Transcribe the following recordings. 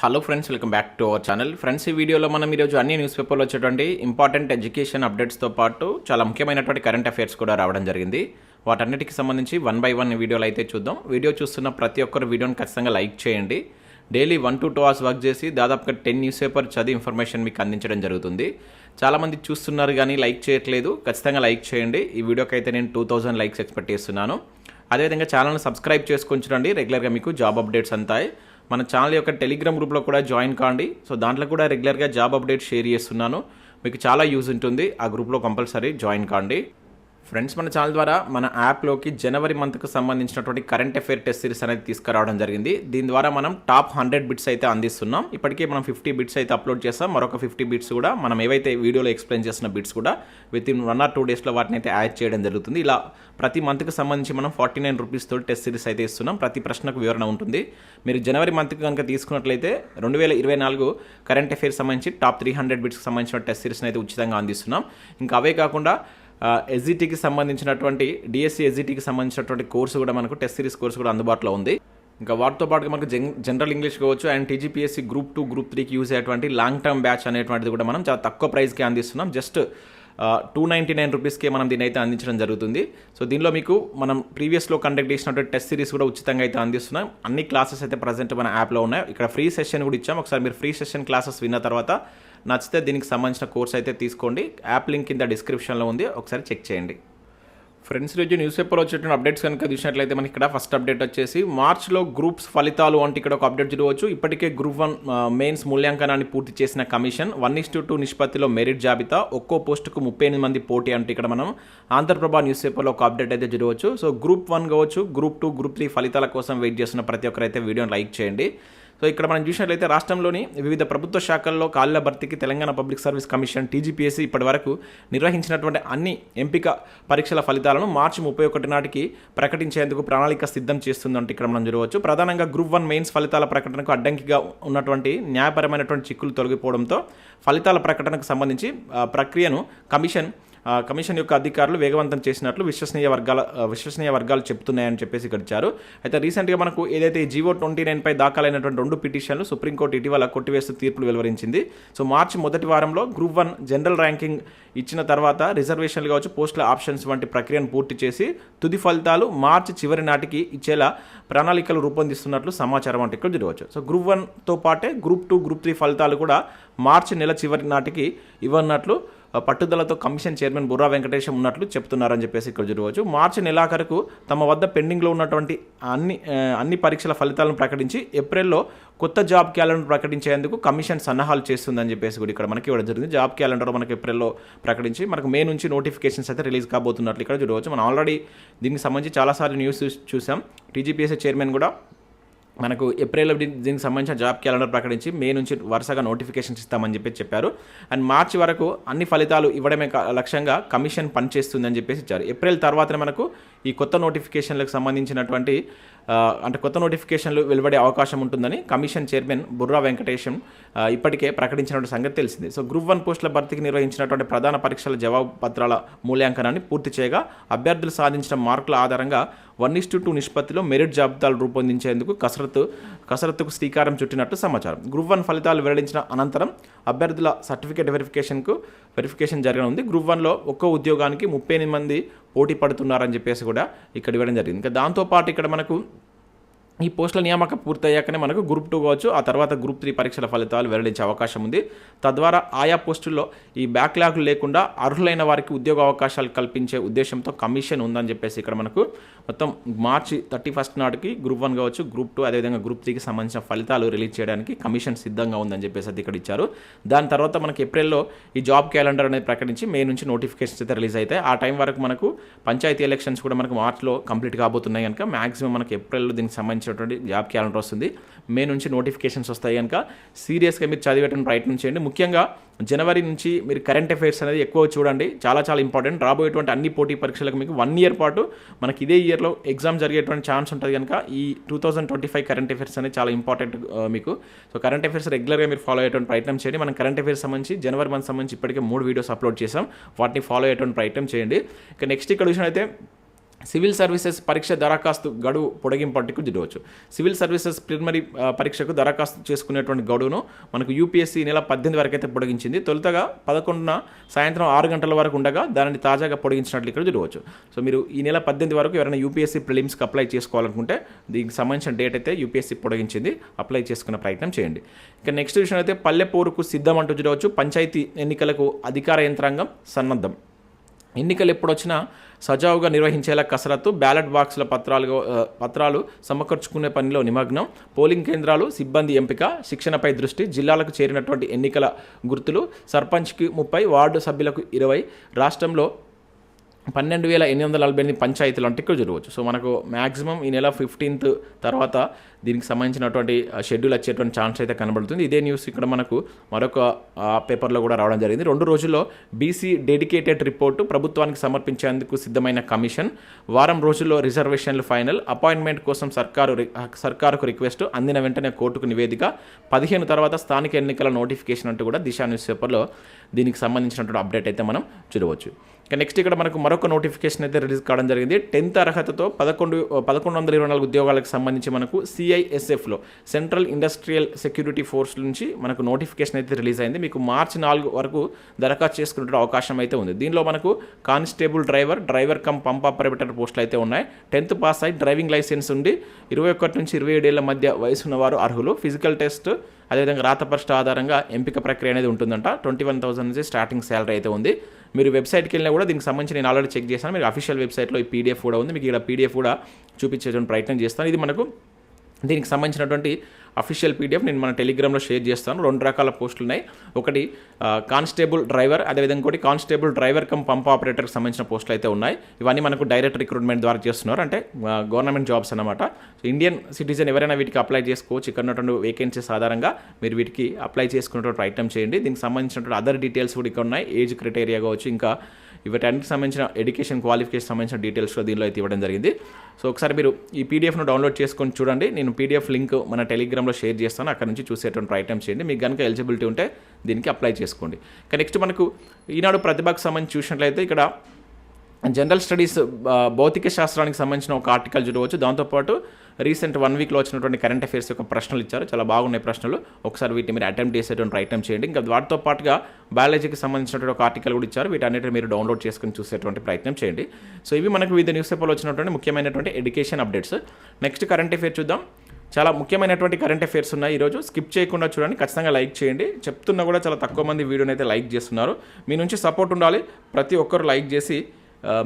Hello friends welcome back to our channel. Friends ఈ వీడియోలో మనం ఈరోజు అన్ని న్యూస్ పేపర్లో వచ్చేటువంటి ఇంపార్టెంట్ ఎడ్యుకేషన్ అప్డేట్స్తో పాటు చాలా ముఖ్యమైనటువంటి కరెంట్ అఫైర్స్ కూడా రావడం జరిగింది. వాటన్నిటికి సంబంధించి వన్ బై వన్ వీడియోలు అయితే చూద్దాం. వీడియో చూస్తున్న ప్రతి ఒక్కరు వీడియోని ఖచ్చితంగా లైక్ చేయండి. Daily one to two hours work చేసి దాదాపుగా టెన్ న్యూస్ పేపర్ చదివి ఇన్ఫర్మేషన్ మీకు అందించడం జరుగుతుంది. చాలామంది చూస్తున్నారు కానీ లైక్ చేయట్లేదు. ఖచ్చితంగా లైక్ చేయండి. ఈ వీడియోకి అయితే నేను టూ థౌజండ్ లైక్స్ ఎక్స్పెక్ట్ చేస్తున్నాను. అదేవిధంగా ఛానల్ని సబ్స్క్రైబ్ చేసుకొని చూడండి రెగ్యులర్గా మీకు జాబ్ అప్డేట్స్ అంతాయి. మన ఛానల్ యొక్క టెలిగ్రామ్ గ్రూప్లో కూడా జాయిన్ కాండి. సో దాంట్లో కూడా రెగ్యులర్గా జాబ్ అప్డేట్ షేర్ చేస్తున్నాను. మీకు చాలా యూజ్ ఉంటుంది. ఆ గ్రూప్లో కంపల్సరీ జాయిన్ కాండి. ఫ్రెండ్స్ మన ఛానల్ ద్వారా మన యాప్లోకి జనవరి మంత్కు సంబంధించినటువంటి కరెంట్ అఫైర్ టెస్ట్ సిరీస్ అనేది తీసుకురావడం జరిగింది. దీని ద్వారా మనం టాప్ హండ్రెడ్ బిట్స్ అయితే అందిస్తున్నాం. ఇప్పటికే మనం ఫిఫ్టీ బిట్స్ అయితే అప్లోడ్ చేస్తాం మరొక ఫిఫ్టీ బిట్స్ కూడా మనం ఏవైతే వీడియోలో ఎక్స్ప్లెయిన్ చేసిన బిట్స్ కూడా within one or two డేస్లో వాటిని అయితే యాడ్ చేయడం జరుగుతుంది. ఇలా ప్రతి మంత్కి సంబంధించి మనం ఫార్టీ నైన్ రూపీస్ తోటి టెస్ట్ సిరీస్ అయితే ఇస్తున్నాం. ప్రతి ప్రశ్నకు వివరణ ఉంటుంది. మీరు జనవరి మంత్కి కనుక తీసుకున్నట్లయితే రెండు వేల ఇరవై నాలుగు కరెంట్ అఫైర్స్ సంబంధించి టాప్ త్రీ హండ్రెడ్ బిట్స్కి సంబంధించిన టెస్ట్ సిరీస్ని అయితే ఉచితంగా అందిస్తున్నాం. ఇంకా అవే కాకుండా ఎస్జిటికి సంబంధించినటువంటి డిఎస్సి ఎస్జిటీకి సంబంధించినటువంటి కోర్సు కూడా మనకు టెస్ట్ సిరీస్ కోర్సు కూడా అందుబాటులో ఉంది. ఇంకా వాటితో పాటుగా మనకు జన్ జనరల్ ఇంగ్లీష్ కావచ్చు and TGPSC group two group త్రీకి యూజ్ అయ్యేటువంటి లాంగ్ టర్మ్ బ్యాచ్ అనేటువంటిది కూడా మనం చాలా తక్కువ ప్రైస్కి అందిస్తున్నాం. జస్ట్ టూ నైంటీ నైన్ రూపీస్కే మనం దీని అయితే అందించడం జరుగుతుంది. సో దీనిలో మీకు మనం ప్రీవియస్లో కండక్ట్ చేసినటువంటి టెస్ట్ సిరీస్ కూడా ఉచితంగా అయితే అందిస్తున్నాం. అన్ని క్లాసెస్ అయితే ప్రజెంట్ మన యాప్లో ఉన్నాయి. ఇక్కడ ఫ్రీ సెషన్ కూడా ఇచ్చాం. ఒకసారి మీరు ఫ్రీ సెషన్ క్లాసెస్ విన్న తర్వాత నచ్చితే దీనికి సంబంధించిన కోర్స్ అయితే తీసుకోండి. యాప్ లింక్ కింద డిస్క్రిప్షన్లో ఉంది. ఒకసారి చెక్ చేయండి. ఫ్రెండ్స్ రోజు న్యూస్ పేపర్ వచ్చేటువంటి అప్డేట్స్ కనుక చూసినట్లయితే మనకి ఇక్కడ ఫస్ట్ అప్డేట్ వచ్చేసి మార్చ్లో గ్రూప్స్ ఫలితాలు అంటే ఇక్కడ ఒక అప్డేట్ చూడవచ్చు. ఇప్పటికే గ్రూప్ వన్ మెయిన్స్ మూల్యాంకనాన్ని పూర్తి చేసిన commission one is to two నిష్పత్తిలో మెరిట్ జాబితా ఒక్కో పోస్టుకు ముప్పై ఎనిమిది మంది పోటీ అంటే ఇక్కడ మనం ఆంధ్రప్రభ న్యూస్ పేపర్లో ఒక అప్డేట్ అయితే చూడవచ్చు. సో గ్రూప్ వన్ కావచ్చు గ్రూప్ టూ గ్రూప్ త్రీ ఫలితాల కోసం వెయిట్ చేస్తున్న ప్రతి ఒక్కరైతే వీడియోని లైక్ చేయండి. సో ఇక్కడ మనం చూసినట్లయితే రాష్ట్రంలోని వివిధ ప్రభుత్వ శాఖల్లో కాళ్ళ భర్తీకి Telangana public service commission TGPSC ఇప్పటి వరకు నిర్వహించినటువంటి అన్ని ఎంపిక పరీక్షల ఫలితాలను మార్చి ముప్పై ఒకటి నాటికి ప్రకటించేందుకు ప్రణాళిక సిద్ధం చేస్తుందంటే ఇక్కడ మనం చూడవచ్చు. ప్రధానంగా గ్రూప్ వన్ మెయిన్స్ ఫలితాల ప్రకటనకు అడ్డంకిగా ఉన్నటువంటి న్యాయపరమైనటువంటి చిక్కులు తొలగిపోవడంతో ఫలితాల ప్రకటనకు సంబంధించి ప్రక్రియను కమిషన్ కమిషన్ యొక్క అధికారులు వేగవంతం చేసినట్లు విశ్వసనీయ వర్గాల విశ్వసనీయ వర్గాలు చెప్తున్నాయని చెప్పేసి ఇక్కడ ఇచ్చారు. అయితే రీసెంట్గా మనకు ఏదైతే జీవో ట్వంటీ నైన్పై దాఖలైనటువంటి రెండు పిటిషన్లు సుప్రీంకోర్టు ఇటీవల కొట్టివేస్తూ తీర్పులు వెలువరించింది. సో మార్చి మొదటి వారంలో గ్రూప్ వన్ జనరల్ ర్యాంకింగ్ ఇచ్చిన తర్వాత రిజర్వేషన్లు కావచ్చు పోస్టుల ఆప్షన్స్ వంటి ప్రక్రియను పూర్తి చేసి తుది ఫలితాలు మార్చి చివరి నాటికి ఇచ్చేలా ప్రణాళికలు రూపొందిస్తున్నట్లు సమాచారం అంటే ఇక్కడ చూడవచ్చు సో గ్రూప్ వన్తో పాటే గ్రూప్ టూ గ్రూప్ త్రీ ఫలితాలు కూడా మార్చి నెల చివరి నాటికి ఇవ్వన్నట్లు పట్టుదలతో కమిషన్ చైర్మన్ బుర్రా వెంకటేశం ఉన్నట్లు చెప్తున్నారని చెప్పేసి ఇక్కడ చూడవచ్చు. మార్చి నెలాఖరుకు తమ వద్ద పెండింగ్లో ఉన్నటువంటి అన్ని అన్ని పరీక్షల ఫలితాలను ప్రకటించి ఏప్రిల్లో కొత్త జాబ్ క్యాలెండర్ ప్రకటించేందుకు కమిషన్ సన్నాహాలు చేస్తుందని చెప్పేసి కూడా ఇక్కడ మనకి ఇవ్వడం జరిగింది. జాబ్ క్యాలెండర్ మనకి ఏప్రిల్లో ప్రకటించి మనకు మే నుంచి నోటిఫికేషన్స్ అయితే రిలీజ్ కాబోతున్నట్లు ఇక్కడ చూడవచ్చు. మనం ఆల్రెడీ దీనికి సంబంధించి చాలాసార్లు న్యూస్ చూసాం. టీజీపీఎస్సీ చైర్మన్ కూడా మనకు ఏప్రిల్ దీనికి సంబంధించిన జాబ్ క్యాలెండర్ ప్రకటించి మే నుంచి వరుసగా నోటిఫికేషన్స్ ఇస్తామని చెప్పి చెప్పారు. అండ్ మార్చి వరకు అన్ని ఫలితాలు ఇవ్వడమే కా- లక్ష్యంగా కమిషన్ పనిచేస్తుందని చెప్పేసి ఇచ్చారు. ఏప్రిల్ తర్వాతనే మనకు ఈ కొత్త నోటిఫికేషన్లకు సంబంధించినటువంటి అంటే కొత్త నోటిఫికేషన్లు వెలువడే అవకాశం ఉంటుందని కమిషన్ చైర్మన్ బుర్రా వెంకటేశం ఇప్పటికే ప్రకటించినటువంటి సంగతి తెలిసింది. సో గ్రూప్ వన్ పోస్టుల భర్తీకి నిర్వహించినటువంటి ప్రధాన పరీక్షల జవాబు పత్రాల మూల్యాంకనాన్ని పూర్తి చేయగా అభ్యర్థులు సాధించిన మార్కుల ఆధారంగా వన్ ఇస్ టూ నిష్పత్తిలో మెరిట్ జాబితాలు రూపొందించేందుకు కసరత్తు కసరత్తుకు శ్రీకారం చుట్టినట్టు సమాచారం. గ్రూప్ వన్ ఫలితాలు వెల్లడించిన అనంతరం అభ్యర్థుల సర్టిఫికేట్ వెరిఫికేషన్కు వెరిఫికేషన్ జరగనుంది. గ్రూప్ వన్లో ఒక్కో ఉద్యోగానికి ముప్పై ఎనిమిది మంది పోటీ పడుతున్నారని చెప్పేసి కూడా ఇక్కడ ఇవ్వడం జరిగింది. ఇంకా దాంతోపాటు ఇక్కడ మనకు ఈ పోస్టుల నియామకం పూర్తయ్యాకనే మనకు గ్రూప్ టూ కావచ్చు ఆ తర్వాత గ్రూప్ త్రీ పరీక్షల ఫలితాలు వెల్లడించే అవకాశం ఉంది. తద్వారా ఆయా పోస్టుల్లో ఈ బ్యాక్లాగ్ లేకుండా అర్హులైన వారికి ఉద్యోగ అవకాశాలు కల్పించే ఉద్దేశంతో కమిషన్ ఉందని చెప్పేసి ఇక్కడ మనకు మొత్తం మార్చి థర్టీ ఫస్ట్ నాటికి గ్రూప్ వన్ కావచ్చు గ్రూప్ టూ అదేవిధంగా గ్రూప్ త్రీకి సంబంధించిన ఫలితాలు రిలీజ్ చేయడానికి కమిషన్ సిద్ధంగా ఉందని చెప్పేసి అది ఇక్కడ ఇచ్చారు. దాని తర్వాత మనకి ఏప్రిల్లో ఈ జాబ్ క్యాలెండర్ అనేది ప్రకటించి మే నుంచి నోటిఫికేషన్స్ అయితే రిలీజ్ అవుతాయి. ఆ టైం వరకు మనకు పంచాయతీ ఎలక్షన్స్ కూడా మనకు మార్చ్లో కంప్లీట్ కాబోతున్నాయి కనుక మాక్సిమం మనకి ఏప్రిల్లో దీనికి సంబంధించినటువంటి జాబ్ క్యాలెండర్ వస్తుంది. మే నుంచి నోటిఫికేషన్స్ వస్తాయి కనుక సీరియస్గా మీరు చదివేటం ప్రయత్నం చేయండి. ముఖ్యంగా జనవరి నుంచి మీరు కరెంట్ అఫైర్స్ అనేది ఎక్కువ చూడండి. చాలా చాలా ఇంపార్టెంట్. రాబోయేటువంటి అన్ని పోటీ పరీక్షలకు మీకు వన్ ఇయర్ పాటు మనకి ఇదే ఇయర్లో ఎగ్జామ్ జరిగేటువంటి ఛాన్స్ ఉంటుంది కనుక ఈ two thousand twenty five current affairs అనేది చాలా ఇంపార్టెంట్ uh, మీకు. సో కరెంట్ అఫైర్స్ రెగ్యులర్గా మీరు ఫాలో అయ్యేటువంటి ప్రయత్నం చేయండి. మనం కరెంట్ అఫైర్స్ సంబంధించి జనవరి మంత్ సంబంధించి ఇప్పటికే మూడు వీడియోస్ అప్లోడ్ చేసాం వాటిని ఫాలో అయ్యేటువంటి ప్రయత్నం చేయండి. ఇక నెక్స్ట్ ఇక్కడ అయితే సివిల్ సర్వీసెస్ పరీక్ష దరఖాస్తు గడువు పొడిగింపట్టుకు చూడవచ్చు సివిల్ సర్వీసెస్ ప్రిలిమరీ పరీక్షకు దరఖాస్తు చేసుకునేటువంటి గడువును మనకు యూపీఎస్సీ నెల పద్దెనిమిది వరకు అయితే పొడిగించింది. తొలుతగా పదకొండున సాయంత్రం ఆరు గంటల వరకు ఉండగా దానిని తాజాగా పొడిగించినట్లు ఇక్కడ చూడవచ్చు సో మీరు ఈ నెల పద్దెనిమిది వరకు ఎవరైనా యూపీఎస్సీ ప్రిలిమ్స్కి అప్లై చేసుకోవాలనుకుంటే దీనికి సంబంధించిన డేట్ అయితే యూపీఎస్సీ పొడిగించింది. అప్లై చేసుకునే ప్రయత్నం చేయండి. ఇక నెక్స్ట్ విషయం అయితే పల్లె పోరుకు సిద్ధం అంటూ చూడవచ్చు పంచాయతీ ఎన్నికలకు అధికార యంత్రాంగం సన్నద్ధం. ఎన్నికలు ఎప్పుడొచ్చినా సజావుగా నిర్వహించేలా కసరత్తు బ్యాలెట్ బాక్సుల పత్రాలు పత్రాలు సమకూర్చుకునే పనిలో నిమగ్నం. పోలింగ్ కేంద్రాలు సిబ్బంది ఎంపిక శిక్షణపై దృష్టి జిల్లాలకు చేరినటువంటి ఎన్నికల గుర్తులు సర్పంచ్కి ముప్పై వార్డు సభ్యులకు ఇరవై. రాష్ట్రంలో పన్నెండు వేల ఎనిమిది వందల నలభై ఎనిమిది పంచాయతీలు అంటే ఇక్కడ చూడవచ్చు సో మనకు మ్యాక్సిమం ఈ నెల ఫిఫ్టీన్త్ తర్వాత దీనికి సంబంధించినటువంటి షెడ్యూల్ వచ్చేటువంటి ఛాన్స్ అయితే కనబడుతుంది. ఇదే న్యూస్ ఇక్కడ మనకు మరొక పేపర్లో కూడా రావడం జరిగింది. రెండు రోజుల్లో బీసీ డెడికేటెడ్ రిపోర్టు ప్రభుత్వానికి సమర్పించేందుకు సిద్ధమైన కమిషన్. వారం రోజుల్లో రిజర్వేషన్లు ఫైనల్. అపాయింట్మెంట్ కోసం సర్కారు రి- సర్కారుకు రిక్వెస్ట్. అందిన వెంటనే కోర్టుకు నివేదిక. పదిహేను తర్వాత స్థానిక ఎన్నికల నోటిఫికేషన్ అంటూ కూడా దిశా న్యూస్ పేపర్లో దీనికి సంబంధించినటువంటి అప్డేట్ అయితే మనం చూడవచ్చు. ఇక నెక్స్ట్ ఇక్కడ మనకు మరొక నోటిఫికేషన్ అయితే రిలీజ్ కావడం జరిగింది. టెన్త్ అర్హతతో పదకొండు పదకొండు వందల ఇరవై నాలుగు ఉద్యోగాలకు సంబంధించి మనకు సిఐఎస్ఎఫ్లో సెంట్రల్ ఇండస్ట్రియల్ సెక్యూరిటీ ఫోర్స్ నుంచి మనకు నోటిఫికేషన్ అయితే రిలీజ్ అయింది. మీకు మార్చి నాలుగు వరకు దరఖాస్తు చేసుకునే అవకాశం అయితే ఉంది. దీనిలో మనకు constable driver driver cum pump operator పోస్టులు అయితే ఉన్నాయి. టెన్త్ పాస్ అయి డ్రైవింగ్ లైసెన్స్ ఉండి ఇరవై ఒకటి నుంచి ఇరవై ఏడేళ్ళ మధ్య వయసున్న వారు అర్హులు. ఫిజికల్ టెస్ట్ అదేవిధంగా రాత పరీక్ష ఆధారంగా ఎంపిక ప్రక్రియ అనేది ఉంటుందంట. ట్వంటీ వన్ థౌసండ్ నుంచి స్టార్టింగ్ శాలరీ అయితే ఉంది. మీరు వెబ్సైట్కి వెళ్ళినా కూడా దీనికి సంబంధించి నేను ఆల్రెడీ చెక్ చేశాను. మీరు అఫీషియల్ వెబ్సైట్లో ఈ పీడిఎఫ్ కూడా ఉంది. మీకు ఇక్కడ పీడిఎఫ్ కూడా చూపించేటువంటి ప్రయత్నం చేస్తాను. ఇది మనకు దీనికి సంబంధించినటువంటి అఫీషియల్ పీడిఎఫ్ నేను మన టెలిగ్రామ్లో షేర్ చేస్తాను. రెండు రకాల పోస్టులు ఉన్నాయి. ఒకటి కానిస్టేబుల్ డ్రైవర్ అదేవిధంగా ఒకటి కానిస్టేబుల్ డ్రైవర్ కమ్ పంప్ ఆపరేటర్కి సంబంధించిన పోస్టులు అయితే ఉన్నాయి. ఇవన్నీ మనకు డైరెక్ట్ రిక్రూట్మెంట్ ద్వారా చేస్తున్నారు. అంటే గవర్నమెంట్ జాబ్స్ అనమాట సో ఇండియన్ సిటిజన్ ఎవరైనా వీటికి అప్లై చేసుకోవచ్చు. ఇక్కడ ఉన్నటువంటి వేకెన్సీస్ ఆధారంగా మీరు వీటికి అప్లై చేసుకునేటువంటి ప్రయత్నం చేయండి. దీనికి సంబంధించినటువంటి అదర్ డీటెయిల్స్ కూడా ఇక్కడ ఉన్నాయి. ఏజ్ క్రైటీరియా కావచ్చు ఇంకా వీటన్నిటికి సంబంధించిన ఎడ్యుకేషన్ క్వాలిఫికేషన్ సంబంధించిన డీటెయిల్స్ కూడా దీనిలో అయితే ఇవ్వడం జరిగింది. సో ఒకసారి మీరు ఈ పీడిఎఫ్ను డౌన్లోడ్ చేసుకొని చూడండి. నేను పీడిఎఫ్ లింక్ మన టెలిగ్రామ్లో షేర్ చేస్తాను. అక్కడ నుంచి చూసేటువంటి ప్రయత్నం చేయండి. మీకు కనుక ఎలిజిబిలిటీ ఉంటే దీనికి అప్లై చేసుకోండి. కానీ నెక్స్ట్ మనకు ఈనాడు ప్రతిభకు సంబంధించి చూసినట్లయితే ఇక్కడ జనరల్ స్టడీస్ భౌతిక శాస్త్రానికి సంబంధించిన ఒక ఆర్టికల్ చూడవచ్చు. దాంతోపాటు రీసెంట్ వన్ వీక్లో వచ్చినటువంటి కరెంట్ అఫైర్స్ యొక్క ప్రశ్నలు ఇచ్చారు. చాలా బాగున్నాయి ప్రశ్నలు. ఒకసారి వీటిని మీరు అటెంప్ట్ చేసేటువంటి ప్రయత్నం చేయండి. ఇంకా వాటితో పాటుగా బయాలజీకి సంబంధించినటువంటి ఒక ఆర్టికల్ కూడా ఇచ్చారు. వీటన్నిటిని మీరు డౌన్లోడ్ చేసుకుని చూసేటువంటి ప్రయత్నం చేయండి. సో ఇవి మనకు వివిధ న్యూస్ పేపర్లో వచ్చినటువంటి ముఖ్యమైనటువంటి education updates. Next current affair చూద్దాం. చాలా ముఖ్యమైనటువంటి కరెంట్ అఫైర్స్ ఉన్నాయి ఈరోజు. స్కిప్ చేయకుండా చూడండి. ఖచ్చితంగా లైక్ చేయండి. చెప్తున్నా కూడా చాలా తక్కువ మంది వీడియోని అయితే లైక్ చేస్తున్నారు. మీ నుంచి సపోర్ట్ ఉండాలి. ప్రతి ఒక్కరు లైక్ చేసి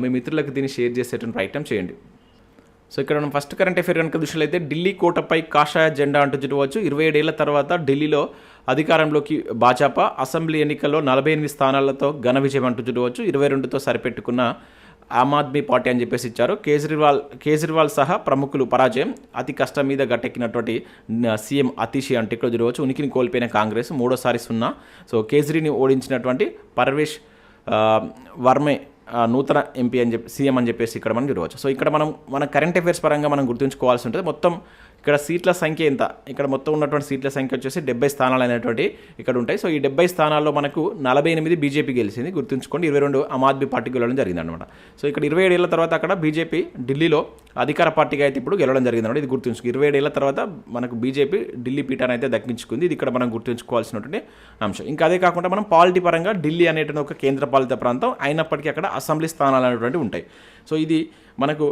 మీ మిత్రులకు దీన్ని షేర్ చేసేటువంటి ప్రయత్నం చేయండి. సో ఇక్కడ మనం ఫస్ట్ కరెంట్ అఫేర్ కనుక దృష్టిలో ఢిల్లీ కోటపై కాషాయ జెండా అంటూ చూడవచ్చు ఇరవై ఏడేళ్ళ తర్వాత ఢిల్లీలో అధికారంలోకి భాజపా అసెంబ్లీ ఎన్నికల్లో నలభై ఎనిమిది స్థానాలతో ఘన విజయం అంటూ చూడవచ్చు ఇరవై రెండుతో సరిపెట్టుకున్న ఆమ్ ఆద్మీ పార్టీ అని చెప్పేసి ఇచ్చారు. కేజ్రీవాల్ కేజ్రీవాల్ సహా ప్రముఖులు పరాజయం. అతి కష్టం మీద గట్టెక్కినటువంటి సీఎం అతిషి అంటే ఇక్కడ చూడవచ్చు. ఉనికిని కోల్పోయిన కాంగ్రెస్ మూడోసారి సున్నా. సో కేజ్రీని ఓడించినటువంటి పర్వేష్ వర్మే నూతన ఎంపీ అని చెప్పి సీఎం అని చెప్పేసి ఇక్కడ మనం చూడవచ్చు. సో ఇక్కడ మనం మన కరెంట్ అఫైర్స్ పరంగా మనం గుర్తుంచుకోవాల్సి ఉంటుంది. మొత్తం ఇక్కడ సీట్ల సంఖ్య ఎంత? ఇక్కడ మొత్తం ఉన్నటువంటి సీట్ల సంఖ్య వచ్చేసి డెబ్బై స్థానాలు అనేటువంటి ఇక్కడ ఉంటాయి. సో ఈ డెబ్బై స్థానాల్లో మనకు నలభై ఎనిమిది బీజేపీ గెలిచింది. గుర్తుంచుకోండి ఇరవై రెండు ఆమ్ ఆద్మీ పార్టీ గెలవడం జరిగింది అనమాట సో ఇక్కడ ఇరవై ఏడేళ్ళ తర్వాత అక్కడ బీజేపీ ఢిల్లీలో అధికార పార్టీగా అయితే ఇప్పుడు గెలవడం జరిగిందనమాట ఇది గుర్తుంచుకో ఇరవై ఏడేళ్ళ తర్వాత మనకు బీజేపీ ఢిల్లీ పీఠాన్ని అయితే దక్కించుకుంది. ఇది ఇక్కడ మనం గుర్తుంచుకోవాల్సినటువంటి అంశం. ఇంకా అదే కాకుండా మనం పాలిటీ పరంగా ఢిల్లీ అనేటువంటి ఒక కేంద్ర పాలిత ప్రాంతం అయినప్పటికీ అక్కడ అసెంబ్లీ స్థానాలు అనేటువంటివి ఉంటాయి. సో ఇది మనకు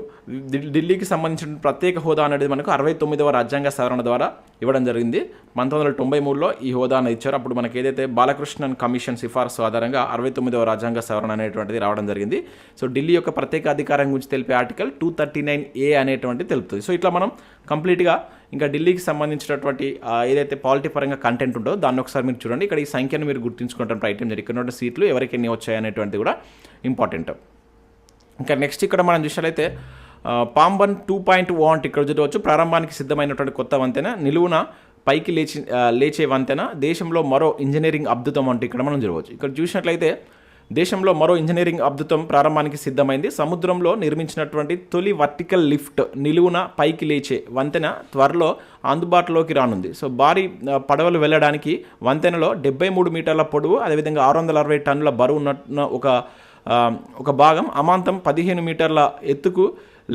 ఢిల్లీకి సంబంధించిన ప్రత్యేక హోదా అనేది మనకు అరవై తొమ్మిదవ రాజ్యాంగ సవరణ ద్వారా ఇవ్వడం జరిగింది. పంతొమ్మిది వందల తొంభై మూడులో ఈ హోదా అనేది ఇచ్చారు. అప్పుడు మనకి ఏదైతే బాలకృష్ణన్ కమిషన్ సిఫార్సు ఆధారంగా అరవై తొమ్మిదవ రాజ్యాంగ సవరణ అనేటువంటిది రావడం జరిగింది. సో ఢిల్లీ యొక్క ప్రత్యేక అధికారం గురించి తెలిపే article two thirty nine A అనేటువంటి తెలుపుతుంది. సో ఇట్లా మనం కంప్లీట్గా ఇంకా ఢిల్లీకి సంబంధించినటువంటి ఏదైతే పాలిటీ పరంగా కంటెంట్ ఉంటుందో దాన్ని ఒకసారి మీరు చూడండి. ఇక్కడ ఈ సంఖ్యను మీరు గుర్తుంచుకుంటారు ప్రయత్నం జరిగింది ఇక్కడ ఉన్న సీట్లు ఎవరికి ఎన్ని వచ్చాయి అనేటువంటిది కూడా ఇంపార్టెంట్ ఇంకా నెక్స్ట్ ఇక్కడ మనం చూసినట్లయితే పాంబన్ టూ పాయింట్ వాంట్ ఇక్కడ చూడవచ్చు. ప్రారంభానికి సిద్ధమైనటువంటి కొత్త వంతెన నిలువున పైకి లేచి లేచే వంతెన దేశంలో మరో ఇంజనీరింగ్ అద్భుతం అంటూ ఇక్కడ మనం చూడవచ్చు. ఇక్కడ చూసినట్లయితే దేశంలో మరో ఇంజనీరింగ్ అద్భుతం ప్రారంభానికి సిద్ధమైంది. సముద్రంలో నిర్మించినటువంటి తొలి వర్టికల్ లిఫ్ట్ నిలువున పైకి లేచే వంతెన త్వరలో అందుబాటులోకి రానుంది. సో భారీ పడవలు వెళ్ళడానికి వంతెనలో డెబ్బై మూడు మీటర్ల పొడవు అదేవిధంగా ఆరు వందల అరవై టన్నుల బరువు ఉన్న ఒక ఒక భాగం అమాంతం పదిహేను మీటర్ల ఎత్తుకు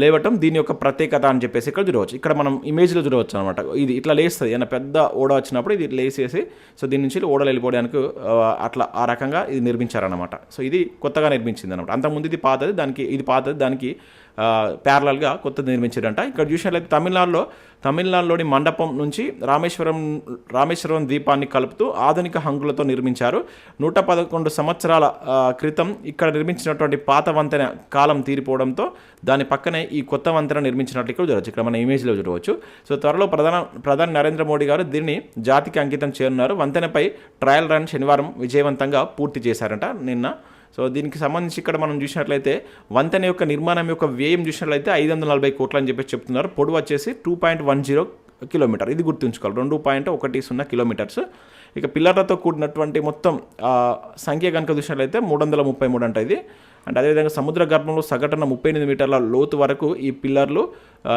లేవటం దీని యొక్క ప్రత్యేకత అని చెప్పేసి ఇక్కడ చూడవచ్చు. ఇక్కడ మనం ఇమేజ్లో చూడవచ్చు అనమాట ఇది ఇట్లా లేస్తుంది. ఏమైనా పెద్ద ఓడ వచ్చినప్పుడు ఇది లేసేసి సో దీని నుంచి ఓడలు వెళ్ళిపోవడానికి అట్లా ఆ రకంగా ఇది నిర్మించారనమాట సో ఇది కొత్తగా నిర్మించింది అనమాట అంతకుముందు ఇది పాతది దానికి ఇది పాతది దానికి ప్యారలల్గా కొత్తది నిర్మించారంట. ఇక్కడ చూసినట్లయితే తమిళనాడులో తమిళనాడులోని మండపం నుంచి రామేశ్వరం రామేశ్వరం ద్వీపాన్ని కలుపుతూ ఆధునిక హంగులతో నిర్మించారు. నూట పదకొండు సంవత్సరాల క్రితం ఇక్కడ నిర్మించినటువంటి పాత వంతెన కాలం తీరిపోవడంతో దాని పక్కనే ఈ కొత్త వంతెన నిర్మించినట్లు ఇక్కడ చూడవచ్చు. ఇక్కడ మన ఇమేజ్లో చూడవచ్చు. సో త్వరలో ప్రధాన ప్రధాని నరేంద్ర మోడీ గారు దీన్ని జాతికి అంకితం చేరున్నారు. వంతెనపై ట్రయల్ రన్ శనివారం విజయవంతంగా పూర్తి చేశారంట. నిన్న సో దీనికి సంబంధించి ఇక్కడ మనం చూసినట్లయితే వంతెన యొక్క నిర్మాణం యొక్క వ్యయం చూసినట్లయితే ఐదు వందల నలభై కోట్లు అని చెప్పేసి చెప్తున్నారు. పొడవు వచ్చేసి two point one zero kilometre. ఇది గుర్తుంచుకోవాలి. రెండు పాయింట్ ఒకటి సున్నా కిలోమీటర్స్. ఇక పిల్లర్లతో కూడినటువంటి మొత్తం సంఖ్య కనుక చూసినట్లయితే మూడు వందల ముప్పై మూడు అంట ఇది. అండ్ అదేవిధంగా సముద్ర గర్భంలో సగటున ముప్పై ఎనిమిది మీటర్ల లోతు వరకు ఈ పిల్లర్లు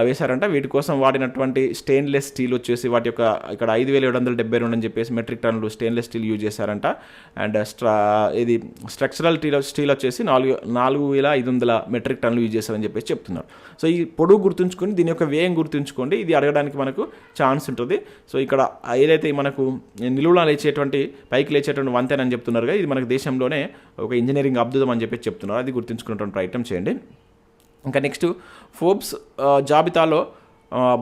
వేశారంట. వీటి కోసం వాడినటువంటి స్టెయిన్లెస్ స్టీల్ వచ్చేసి వాటి యొక్క ఇక్కడ ఐదు వేల ఏడు వందల డెబ్బై రెండు అని చెప్పేసి మెట్రిక్ టన్నులు స్టెయిన్లెస్ స్టీల్ యూజ్ చేశారంట. అండ్ స్ట్రా uh, ఇది స్ట్రక్చరల్ స్టీల్ స్టీల్ వచ్చేసి నాలుగు నాలుగు వేల ఐదు వందల మెట్రిక్ టన్నులు యూజ్ చేశారని చెప్పేసి చెప్తున్నారు. సో ఈ పొడుగు గుర్తుంచుకొని దీని యొక్క వ్యయం గుర్తుంచుకోండి. ఇది అడగడానికి మనకు ఛాన్స్ ఉంటుంది. సో ఇక్కడ ఏదైతే మనకు నిలువున లేచేటువంటి పైకి లేచేటువంటి వంతెన అని చెప్తున్నారు ఇది మనకు దేశంలోనే ఒక ఇంజనీరింగ్ అద్భుతం అని చెప్పి చెప్తున్నారు. అది గుర్తుంచుకున్నటువంటి ప్రయత్నం చేయండి. ఇంకా నెక్స్ట్ ఫోర్బ్స్ జాబితాలో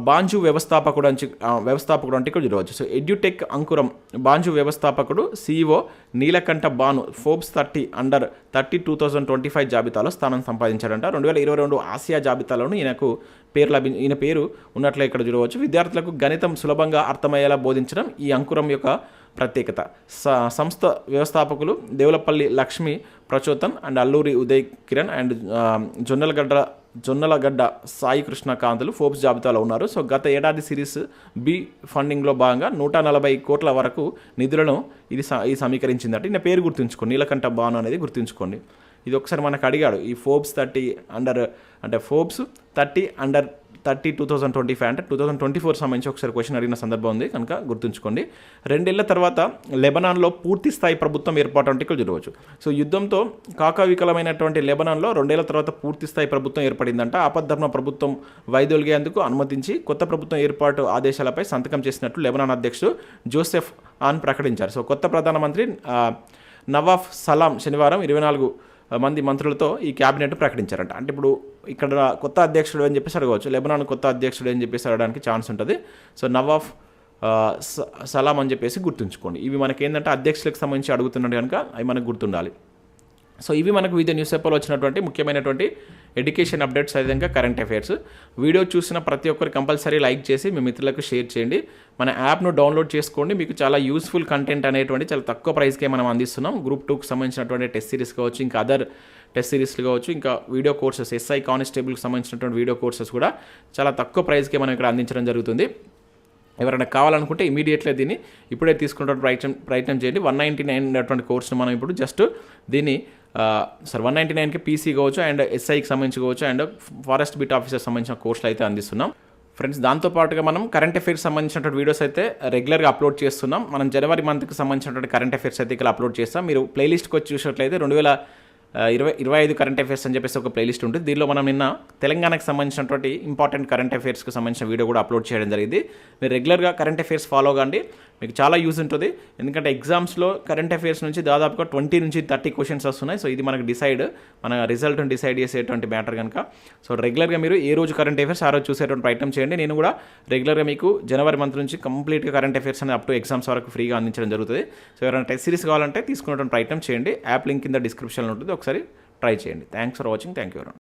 బాంజు వ్యవస్థాపకుడు అని వ్యవస్థాపకుడు అంటే ఇక్కడ చూడవచ్చు. సో ఎడ్యుటెక్ అంకురం బాంజు వ్యవస్థాపకుడు CEO Neelakantha Bhanu Forbes thirty under thirty two thousand twenty five జాబితాలో స్థానం సంపాదించాడంట. రెండు వేల ఇరవై రెండు ఆసియా జాబితాలోను ఈయనకు పేరు లభి ఈయన పేరు ఉన్నట్లే ఇక్కడ చూడవచ్చు. విద్యార్థులకు గణితం సులభంగా అర్థమయ్యేలా బోధించడం ఈ అంకురం యొక్క ప్రత్యేకత. స- సంస్థ వ్యవస్థాపకులు Devulapalli Lakshmi Prachothan and Alluri Uday Kiran and Jonnalagadda Jonnalagadda Sai Krishna Kanthulu Forbes జాబితాలో ఉన్నారు. సో గత ఏడాది సిరీస్ బి ఫండింగ్లో భాగంగా నూట నలభై కోట్ల వరకు నిధులను ఇది స- ఇది సమీకరించిందట. ఈయన పేరు గుర్తుంచుకోండి. నీలకంఠ భాను అనేది గుర్తుంచుకోండి. ఇది ఒకసారి మనకు అడిగాడు. ఈ ఫోర్బ్స్ థర్టీ అండర్ అంటే Forbes thirty under thirty two thousand twenty five అంటే టూ థౌసండ్ ట్వంటీ ఫోర్ సంబంధించి ఒకసారి క్వశ్చన్ అడిగిన సందర్భం ఉంది కనుక గుర్తుంచుకోండి. రెండేళ్ళ తర్వాత లెబనాన్లో పూర్తి స్థాయి ప్రభుత్వం ఏర్పాటు అంటే ఇక్కడ చూడవచ్చు. సో యుద్ధంతో కాకావికలమైనటువంటి లెబనాన్లో రెండేళ్ళ తర్వాత పూర్తి స్థాయి ప్రభుత్వం ఏర్పడిందంట. ఆపద్ధర్మ ప్రభుత్వం వైదొలిగేందుకు అనుమతించి కొత్త ప్రభుత్వం ఏర్పాటు ఆదేశాలపై సంతకం చేసినట్లు లెబనాన్ అధ్యక్షుడు జోసెఫ్ ఆన్ ప్రకటించారు. సో కొత్త ప్రధానమంత్రి నవాఫ్ సలాం శనివారం ఇరవై నాలుగు మంది మంత్రులతో ఈ క్యాబినెట్ ప్రకటించారంట. అంటే ఇప్పుడు ఇక్కడ కొత్త అధ్యక్షుడు అని చెప్పేసి అడగవచ్చు. లెబనాన్ కొత్త అధ్యక్షుడు అని చెప్పేసి అడగడానికి ఛాన్స్ ఉంటుంది. సో నవాఫ్ స- సలాం అని చెప్పేసి గుర్తుంచుకోండి. ఇవి మనకి ఏంటంటే అధ్యక్షులకు సంబంధించి అడుగుతున్నాడు కనుక అవి మనకు గుర్తుండాలి. సో ఇవి మనకు వివిధ న్యూస్ పేపర్లో వచ్చినటువంటి ముఖ్యమైనటువంటి ఎడ్యుకేషన్ అప్డేట్స్ అదేవిధంగా కరెంట్ అఫైర్స్. వీడియో చూసిన ప్రతి ఒక్కరు కంపల్సరీ లైక్ చేసి మీ మిత్రులకు షేర్ చేయండి. మన యాప్ను డౌన్లోడ్ చేసుకోండి. మీకు చాలా యూస్ఫుల్ కంటెంట్ అనేటువంటి చాలా తక్కువ ప్రైస్కే మనం అందిస్తున్నాం. గ్రూప్ టూకి సంబంధించినటువంటి టెస్ట్ సిరీస్ కావచ్చు ఇంకా అదర్ టెస్ట్ సిరీస్లు కావచ్చు ఇంకా వీడియో కోర్సెస్ ఎస్ఐ కానిస్టేబుల్కి సంబంధించినటువంటి వీడియో కోర్సెస్ కూడా చాలా తక్కువ ప్రైస్కే మనం ఇక్కడ అందించడం జరుగుతుంది. ఎవరైనా కావాలనుకుంటే ఇమీడియట్లీ దీన్ని ఇప్పుడే తీసుకున్నటువంటి ప్రయత్నం ప్రయత్నం చేయండి. వన్ నైంటీ నైన్ అనేటువంటి కోర్స్ను మనం ఇప్పుడు జస్ట్ దీన్ని సార్ వన్ నైంటీ నైన్కి పీసీ కావచ్చు అండ్ ఎస్ఐకి సంబంధించి కావచ్చు అండ్ ఫారెస్ట్ బిట్ ఆఫీసర్ సంబంధించిన కోర్సులు అయితే అందిస్తున్నాం. ఫ్రెండ్స్ దాంతో పాటుగా మనం కరెంట్ అఫైర్స్ సంబంధించినటువంటి వీడియోస్ అయితే రెగ్యులర్గా అప్లోడ్ చేస్తున్నాం. మనం జనవరి మంత్కి సంబంధించినటువంటి కరెంట్ అఫైర్స్ అయితే ఇక్కడ అప్లోడ్ చేస్తాం. మీరు ప్లేలిస్ట్కి వచ్చి చూసినట్లయితే రెండు వేల ఇరవై ఇరవై ఐదు కరెంట్ అఫైర్స్ అని చెప్పేసి ఒక ప్లేలిస్ట్ ఉంటుంది. దీనిలో మనం నిన్న తెలంగాణకు సంబంధించినటువంటి ఇంపార్టెంట్ కరెంట్ అఫైర్స్కి సంబంధించిన వీడియో కూడా అప్లోడ్ చేయడం జరిగింది. మీరు రెగ్యులర్గా కరెంట్ అఫైర్స్ ఫాలో కాండి. మీకు చాలా యూజ్ ఉంటుంది. ఎందుకంటే ఎగ్జామ్స్లో కరెంట్ అఫైర్స్ నుంచి దాదాపుగా ట్వంటీ నుంచి థర్టీ క్వశ్చన్స్ వస్తున్నాయి. సో ఇది మనకు డిసైడ్ మన రిజల్ట్ని డిసైడ్ చేసేటువంటి మ్యాటర్ కనుక. సో రెగ్యులర్గా మీరు ఏ రోజు కరెంట్ అఫైర్స్ ఆ రోజు చూసేటువంటి ప్రయత్నం చేయండి. నేను కూడా రెగ్యులర్గా మీకు జనవరి మంత్ నుంచి కంప్లీట్గా కరెంట్ అఫైర్స్ అనేది అప్ టు ఎగ్జామ్స్ వరకు ఫ్రీగా అందించడం జరుగుతుంది. సో ఎవరైనా టెస్ట్ సిరీస్ కావాలంటే తీసుకునేటువంటి ప్రయత్నం చేయండి. యాప్ లింక్ కింద డిస్క్రిప్షన్లో ఉంటుంది. ఒకసారి ట్రై చేయండి. Thanks for watching thank you